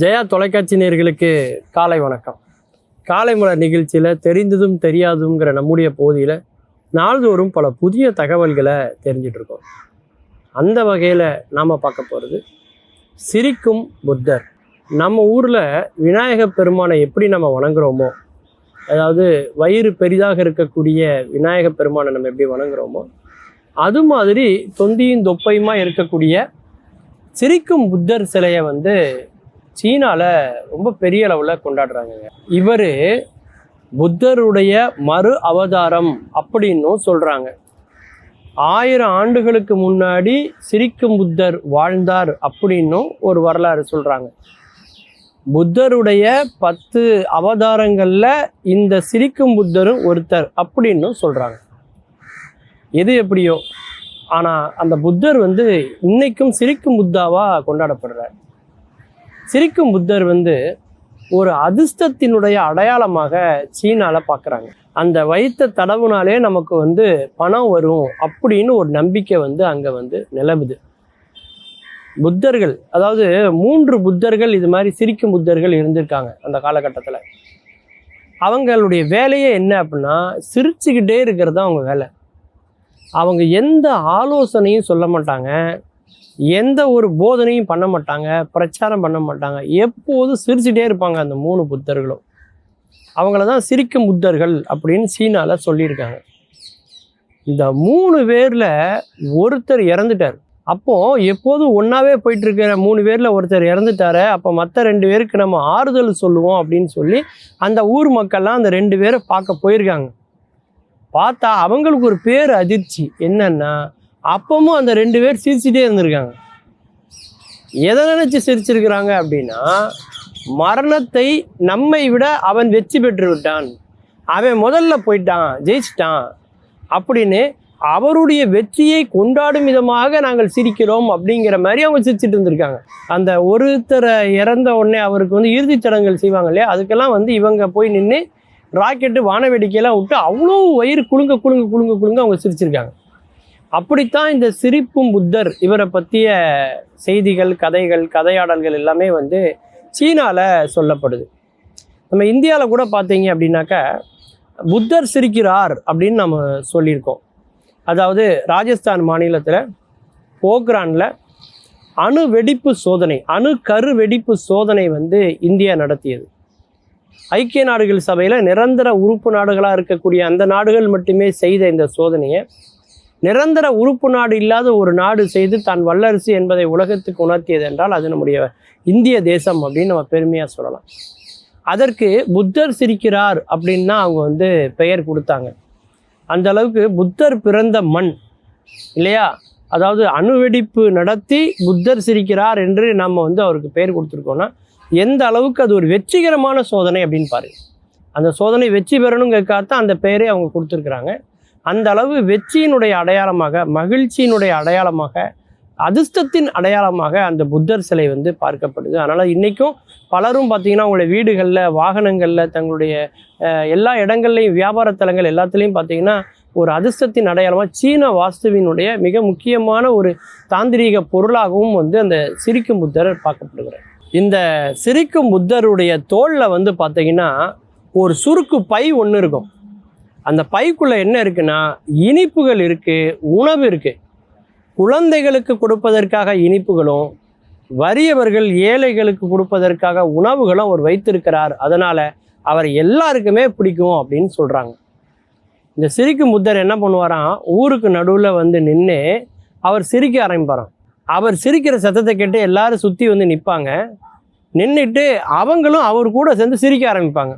ஜெயா தொலைக்காட்சி நேயர்களுக்கு காலை வணக்கம். காலை மலர் நிகழ்ச்சியில் தெரிந்ததும் தெரியாதுங்கிற நம்முடைய பகுதியில் நாள்தோறும் பல புதிய தகவல்களை தெரிஞ்சிட்ருக்கோம் அந்த வகையில் நாம் பார்க்க போகிறது சிரிக்கும் புத்தர். நம்ம ஊரில் விநாயகப் பெருமானை எப்படி நம்ம வணங்குறோமோ அதாவது வயிறு பெரிதாக இருக்கக்கூடிய விநாயகப் பெருமானை நம்ம எப்படி வணங்குறோமோ அது மாதிரி தொந்தியும் தொப்பையுமா இருக்கக்கூடிய சிரிக்கும் புத்தர் சிலையை வந்து சீனாவில் ரொம்ப பெரிய அளவில் கொண்டாடுறாங்க இவர் புத்தருடைய மறு அவதாரம் அப்படின்னும் சொல்கிறாங்க ஆயிரம் ஆண்டுகளுக்கு முன்னாடி சிரிக்கும் புத்தர் வாழ்ந்தார் அப்படின்னும் ஒரு வரலாறு சொல்கிறாங்க புத்தருடைய பத்து அவதாரங்களில் இந்த சிரிக்கும் புத்தரும் ஒருத்தர் அப்படின்னும் சொல்கிறாங்க எது எப்படியோ. ஆனால் அந்த புத்தர் வந்து இன்னைக்கும் சிரிக்கும் புத்தாவாக கொண்டாடப்படுறார். சிரிக்கும் புத்தர் வந்து ஒரு அதிர்ஷ்டத்தினுடைய அடையாளமாக சீனால பார்க்குறாங்க அந்த வைத்த தடவுனாலே நமக்கு வந்து பணம் வரும் அப்படின்னு ஒரு நம்பிக்கை வந்து அங்கே வந்து நிலவுது. புத்தர்கள் அதாவது மூன்று புத்தர்கள் இது மாதிரி சிரிக்கும் புத்தர்கள் இருந்திருக்காங்க அந்த காலகட்டத்தில். அவங்களுடைய வேலையே என்ன அப்படின்னா சிரிச்சுக்கிட்டே இருக்கிறது தான் அவங்க வேலை. அவங்க எந்த ஆலோசனையும் சொல்ல மாட்டாங்க. எந்த ஒரு போதனையும் பண்ண மாட்டாங்க பிரச்சாரம் பண்ண மாட்டாங்க. எப்போதும் சிரிச்சுட்டே இருப்பாங்க அந்த மூணு புத்தர்களும். அவங்கள தான் சிரிக்கும் புத்தர்கள் அப்படின்னு சீனாவில் சொல்லியிருக்காங்க. இந்த மூணு பேரில் ஒருத்தர் இறந்துட்டார். அப்போது எப்போதும் ஒன்றாவே போயிட்டுருக்கிற மூணு பேரில் ஒருத்தர் இறந்துட்டாரு. அப்போ மற்ற ரெண்டு பேருக்கு நம்ம ஆறுதல் சொல்லுவோம் அப்படின்னு சொல்லி அந்த ஊர் மக்கள்லாம் அந்த ரெண்டு பேரை பார்க்க போயிருக்காங்க. பார்த்தா அவங்களுக்கு ஒரு பேர் அதிர்ச்சி. என்னென்னா அப்பவும் அந்த ரெண்டு பேர் சிரிச்சுட்டே இருந்திருக்காங்க. எதை நினச்சி சிரிச்சிருக்கிறாங்க அப்படின்னா மரணத்தை நம்மை விட அவன் வெற்றி பெற்று விட்டான். அவன் முதல்ல போயிட்டான் ஜெயிச்சிட்டான். அப்படின்னு அவருடைய வெற்றியை கொண்டாடும் விதமாக நாங்கள் சிரிக்கிறோம் அப்படிங்கிற மாதிரி அவங்க சிரிச்சிட்டு இருந்திருக்காங்க. அந்த ஒருத்தரை இறந்த உடனே அவருக்கு வந்து இறுதிச் சடங்குகள் செய்வாங்க இல்லையா? அதுக்கெல்லாம் வந்து இவங்க போய் நின்று ராக்கெட்டு வான வேடிக்கையெல்லாம் விட்டு அவ்வளோ வயிறு குலுங்க குலுங்க குலுங்க குலுங்க அவங்க சிரிச்சிருக்காங்க. அப்படித்தான் இந்த சிரிப்பும் புத்தர் இவரை பற்றிய செய்திகள் கதைகள் கதையாடல்கள் எல்லாமே வந்து சீனாவில் சொல்லப்படுது. நம்ம இந்தியாவில் கூட பார்த்தீங்க அப்படின்னாக்கா புத்தர் சிரிக்கிறார் அப்படின்னு நம்ம சொல்லியிருக்கோம். அதாவது ராஜஸ்தான் மாநிலத்தில் போக்ரானில் அணு வெடிப்பு சோதனை அணு கரு வெடிப்பு சோதனை வந்து இந்தியா நடத்தியது. ஐக்கிய நாடுகள் சபையில் நிரந்தர உறுப்பு நாடுகளாக இருக்கக்கூடிய அந்த நாடுகள் மட்டுமே செய்த இந்த சோதனையை நிரந்தர உறுப்பு நாடு இல்லாத ஒரு நாடு செய்து தான் வல்லரசு என்பதை உலகத்துக்கு உணர்த்தியது என்றால் அது நம்முடைய இந்திய தேசம் அப்படின்னு நம்ம பெருமையாக சொல்லலாம். அதற்கு புத்தர் சிரிக்கிறார் அப்படின்னு தான் அவங்க வந்து பெயர் கொடுத்தாங்க. அந்த அளவுக்கு புத்தர் பிறந்த மண் இல்லையா? அதாவது அணுவெடிப்பு நடத்தி புத்தர் சிரிக்கிறார் என்று நம்ம வந்து அவருக்கு பெயர் கொடுத்துருக்கோன்னா எந்த அளவுக்கு அது ஒரு வெற்றிகரமான சோதனை அப்படின்னு பாருங்க. அந்த சோதனை வெற்றி பெறணுங்கிறக்காகத்தான் அந்த பெயரே அவங்க கொடுத்துருக்குறாங்க. அந்த அளவு வெற்றியினுடைய அடையாளமாக மகிழ்ச்சியினுடைய அடையாளமாக அதிர்ஷ்டத்தின் அடையாளமாக அந்த புத்தர் சிலை வந்து பார்க்கப்படுது. அதனால் இன்றைக்கும் பலரும் பார்த்திங்கன்னா உங்களுடைய வீடுகளில் வாகனங்களில் தங்களுடைய எல்லா இடங்கள்லையும் வியாபார தலங்கள் எல்லாத்துலேயும் பார்த்தீங்கன்னா ஒரு அதிர்ஷ்டத்தின் அடையாளமாக சீன வாஸ்துவினுடைய மிக முக்கியமான ஒரு தாந்திரீக பொருளாகவும் வந்து அந்த சிரிக்கும் புத்தர் பார்க்கப்படுகிறார். இந்த சிரிக்கும் புத்தருடைய தோளில் வந்து பார்த்திங்கன்னா ஒரு சுருக்கு பை ஒன்று இருக்கும். அந்த பைக்குள்ளே என்ன இருக்குன்னா இனிப்புகள் இருக்குது உணவு இருக்குது குழந்தைகளுக்கு கொடுப்பதற்காக இனிப்புகளும் வறியவர்கள் ஏழைகளுக்கு கொடுப்பதற்காக உணவுகளும் அவர் வைத்திருக்கிறார். அதனால் அவர் எல்லாருக்குமே பிடிக்கும் அப்படின்னு சொல்கிறாங்க இந்த சிரிக்கும் புத்தர் என்ன பண்ணுவாராம் ஊருக்கு நடுவில் வந்து நின்று அவர் சிரிக்க ஆரம்பிப்பாராம். அவர் சிரிக்கிற சத்தத்தை கேட்டு எல்லாரும் சுற்றி வந்து நிற்பாங்க நின்றுட்டு அவங்களும் அவர் கூட சேர்ந்து சிரிக்க ஆரம்பிப்பாங்க.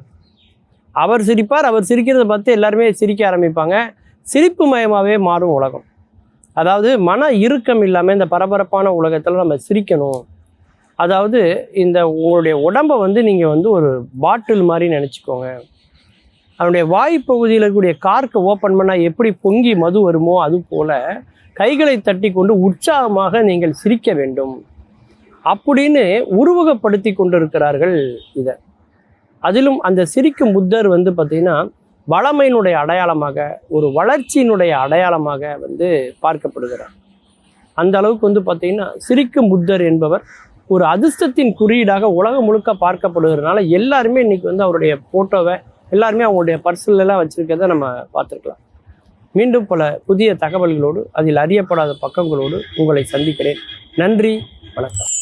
அவர் சிரிப்பார் அவர் சிரிக்கிறத பார்த்து எல்லாருமே சிரிக்க ஆரம்பிப்பாங்க. சிரிப்பு மயமாகவே மாறும் உலகம். அதாவது மன இறுக்கம் இல்லாமல் இந்த பரபரப்பான உலகத்தில் நம்ம சிரிக்கணும். அதாவது இந்த உங்களுடைய உடம்பை வந்து நீங்கள் வந்து ஒரு பாட்டில் மாதிரி நினச்சிக்கோங்க. அதனுடைய வாய்ப்பகுதியில் இருக்கக்கூடிய கார்க்கை ஓப்பன் பண்ணால் எப்படி பொங்கி மது வருமோ அது போல் கைகளை தட்டி கொண்டு உற்சாகமாக நீங்கள் சிரிக்க வேண்டும். அப்படின்னு உருவகப்படுத்தி கொண்டிருக்கிறார்கள் இதை. அதிலும் அந்த சிரிக்கும் புத்தர் வந்து பார்த்திங்கன்னா வளமையினுடைய அடையாளமாக ஒரு வளர்ச்சியினுடைய அடையாளமாக வந்து பார்க்கப்படுகிறார். அந்த அளவுக்கு வந்து பார்த்திங்கன்னா சிரிக்கும் புத்தர் என்பவர் ஒரு அதிர்ஷ்டத்தின் குறியீடாக உலகம் முழுக்க பார்க்கப்படுகிறதுனால எல்லாருமே இன்றைக்கி வந்து அவருடைய ஃபோட்டோவை எல்லாருமே அவங்களுடைய பர்சனல் எல்லாம் நம்ம பார்த்துருக்கலாம். மீண்டும் பல புதிய தகவல்களோடு அதில் அறியப்படாத பக்கங்களோடு உங்களை சந்திக்கிறேன். நன்றி வணக்கம்.